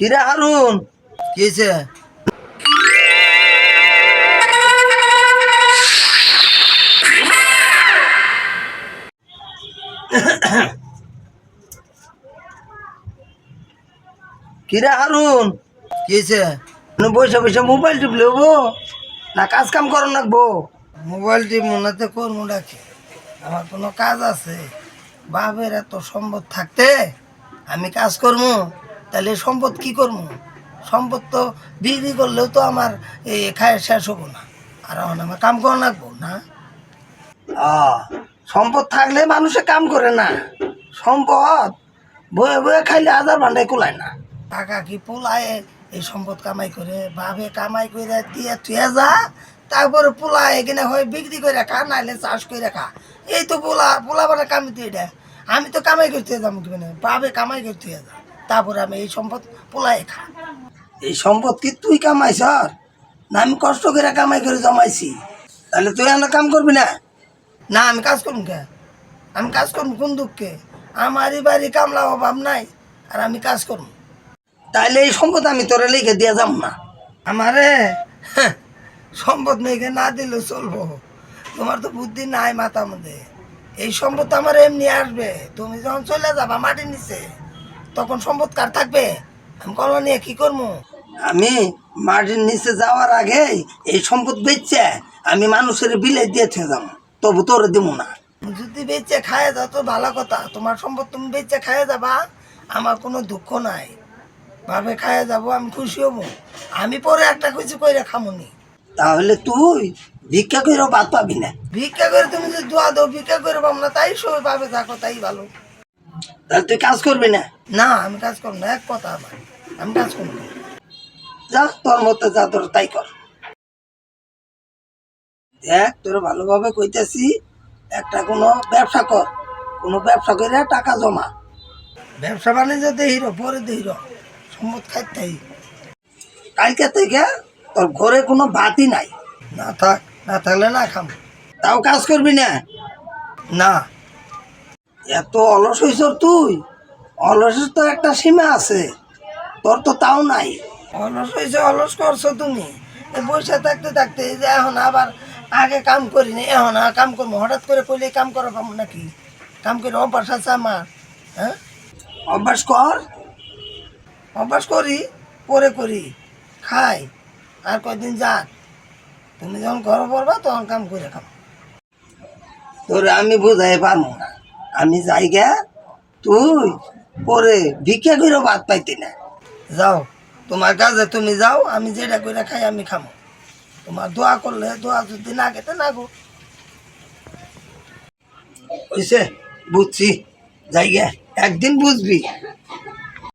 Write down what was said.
কিরে হারুন? কিছে কিরে হারুন? কিছে বসে বসে মোবাইল টিপলে হব? না কাজ কাম করো লাগবো? মোবাইল টিপ মনে করব ডাকি আমার কোনো কাজ আছে। বাপের এত সম্পদ থাকতে আমি কাজ করব? তাহলে সম্পদ কি করব? সম্পদ তো বিক্রি করলেও তো আমার এই খায় শেষ হব না। আর আমার কাম করা লাগবো না। সম্পদ থাকলে মানুষে কাম করে না। সম্পদ বয়ে বয়ে খাইলে হাজার ভান্ডায় কুলায় না। টাকা কি পোলায় এই সম্পদ কামাই করে? ভাবে কামাই করে দিয়ে তুই যা তারপরে পোলা এখানে হয় বিক্রি করে খা নাইলে চাষ করে খা। এই তো পোলা পোলা মানে কামি তুই এটা। আমি তো কামাই করতে যাব কি মানে বাবে কামাই করতে যা তারপরে আমি এই সম্পদ পোলায় খা। এই সম্পদ কি তুই কামাইছ না, আমি কষ্ট করে কামাই করে জমাইছি। তাহলে তুই আমার কাম করবি না? না, আমি কাজ করুন কে? আমি কাজ করুন কোন দুঃখে? আমারই বাড়ি কামলা অভাব নাই, আর আমি কাজ করুন তাইলে এই সম্পদ আমি তোরে লিখে দিয়ে যাব না। আমারে? সম্পদ মেঘে না দিলে চলবো। তোমার তো বুদ্ধি নাই মাথা মধ্যে। এই সম্পদ আমার এমনি আসবে। তুমি যখন চলে যাবা মাটির নিচে। তখন সম্পদ কার থাকবে? আমি কলমা নিয়ে কি করব আমি মাটির নিচে যাওয়ার আগে এই সম্পদ বেচছে আমি মানুষের বিলে দিয়ে থেকে যাব। তবু তোর দিব না। যদি বেচে খায় যাও তো ভালো কথা। তোমার সম্পদ তুমি বেচে খায় যাবা আমার কোনো দুঃখ নাই। ভাবে খায় যাব আমি খুশি হব। আমি পরে একটা কিছু করে খামুনি। তাহলে তুই ভিক্ষা করে বাদ পাবি না। ভিক্ষা করে তুমি যদি দোয়া দাও ভিক্ষা করে পাবো না তাই সবাই পাবে থাকো তাই ভালো। তাহলে তুই কাজ করবি না? না আমি কাজ করব না এক কথা আমার। আমি কাজ করব না। যা তোর মতো যা তোর তাই কর। দেখ তোর ভালোভাবে কইতেছি একটা কোনো ব্যবসা কর। কোনো ব্যবসা করে টাকা জমা। ব্যবসা বাণিজ্য দে হিরো পরে দে হিরো সম্মত খাইতে কালকে থেকে তোর ঘরে কোনো ভাতই নাই। না থাক না থাকলে না খাম। তাও কাজ করবি না? না। এত অলস হইছ তুই? অলসের তো একটা সীমা আছে তোর তো তাও নাই। অলস হয়েছে অলস করছ তুমি। এই বসে থাকতে থাকতে যে এখন আবার আগে কাম করিনি এখন আর কাম করব। হঠাৎ করে কইলে কাম করা পাবো নাকি? কাম করে অভ্যাস আছে আমার হ্যাঁ? অভ্যাস কর। অভ্যাস করি পরে করি। খাই আর কয়দিন যাক। তুমি যখন ঘরে পড়বা তখন কাম করে খাম তোর আমি বুঝাই পারব না। আমি যাই গে, তুই পরে ভিক্ষা করে ভাত পাইতি না। যাও, তোমার কাজে তুমি যাও, আমি যেটা করে খাই আমি খামো। তোমার দোয়া করলে দোয়া যদি না খেতে না গো। বুঝছি। যাই গে, একদিন বুঝবি।